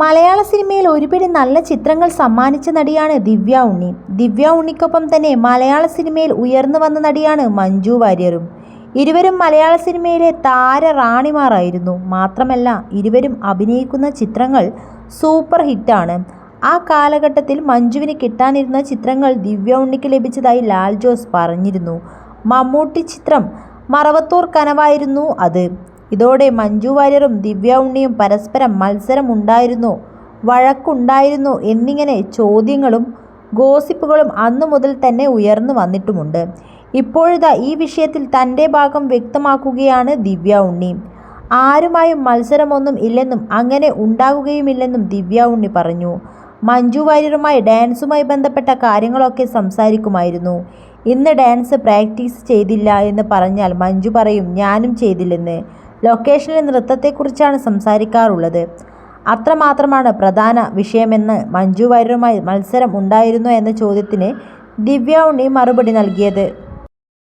മലയാള സിനിമയിൽ ഒരുപിടി നല്ല ചിത്രങ്ങൾ സമ്മാനിച്ച നടിയാണ് ദിവ്യ ഉണ്ണി. ദിവ്യ ഉണ്ണിക്കൊപ്പം തന്നെ മലയാള സിനിമയിൽ ഉയർന്നു വന്ന നടിയാണ് മഞ്ജു വാര്യറും ഇരുവരും മലയാള സിനിമയിലെ താര റാണിമാരായിരുന്നു. മാത്രമല്ല ഇരുവരും അഭിനയിക്കുന്ന ചിത്രങ്ങൾ സൂപ്പർ ഹിറ്റാണ്. ആ കാലഘട്ടത്തിൽ മഞ്ജുവിന് കിട്ടാനിരുന്ന ചിത്രങ്ങൾ ദിവ്യ ഉണ്ണിക്ക് ലഭിച്ചതായി ലാൽ ജോസ് പറഞ്ഞിരുന്നു. മമ്മൂട്ടി ചിത്രം മറവത്തൂർ കനവായിരുന്നു അത്. ഇതോടെ മഞ്ജു വാര്യറും ദിവ്യ ഉണ്ണിയും പരസ്പരം മത്സരം വഴക്കുണ്ടായിരുന്നു എന്നിങ്ങനെ ചോദ്യങ്ങളും ഗോസിപ്പുകളും അന്നു മുതൽ തന്നെ ഉയർന്നു വന്നിട്ടുമുണ്ട്. ഇപ്പോഴിതാ ഈ വിഷയത്തിൽ തന്റെ ഭാഗം വ്യക്തമാക്കുകയാണ് ദിവ്യ ഉണ്ണി ആരുമായും മത്സരമൊന്നും ഇല്ലെന്നും അങ്ങനെ ഉണ്ടാകുകയുമില്ലെന്നും ദിവ്യ ഉണ്ണി പറഞ്ഞു. മഞ്ജു വാര്യറുമായി ഡാൻസുമായി ബന്ധപ്പെട്ട കാര്യങ്ങളൊക്കെ സംസാരിക്കുമായിരുന്നു. ഇന്ന് ഡാൻസ് പ്രാക്ടീസ് ചെയ്തില്ല എന്ന് പറഞ്ഞാൽ മഞ്ജു പറയും ഞാനും ചെയ്തില്ലെന്ന്. ലൊക്കേഷനിൽ നൃത്തത്തെക്കുറിച്ചാണ് സംസാരിക്കാറുള്ളത്. അത്രമാത്രമാണ് പ്രധാന വിഷയമെന്ന് മഞ്ജു വാര്യരുമായി മത്സരം ഉണ്ടായിരുന്നോ എന്ന ചോദ്യത്തിന് ദിവ്യ ഉണ്ണി മറുപടി നൽകിയത്.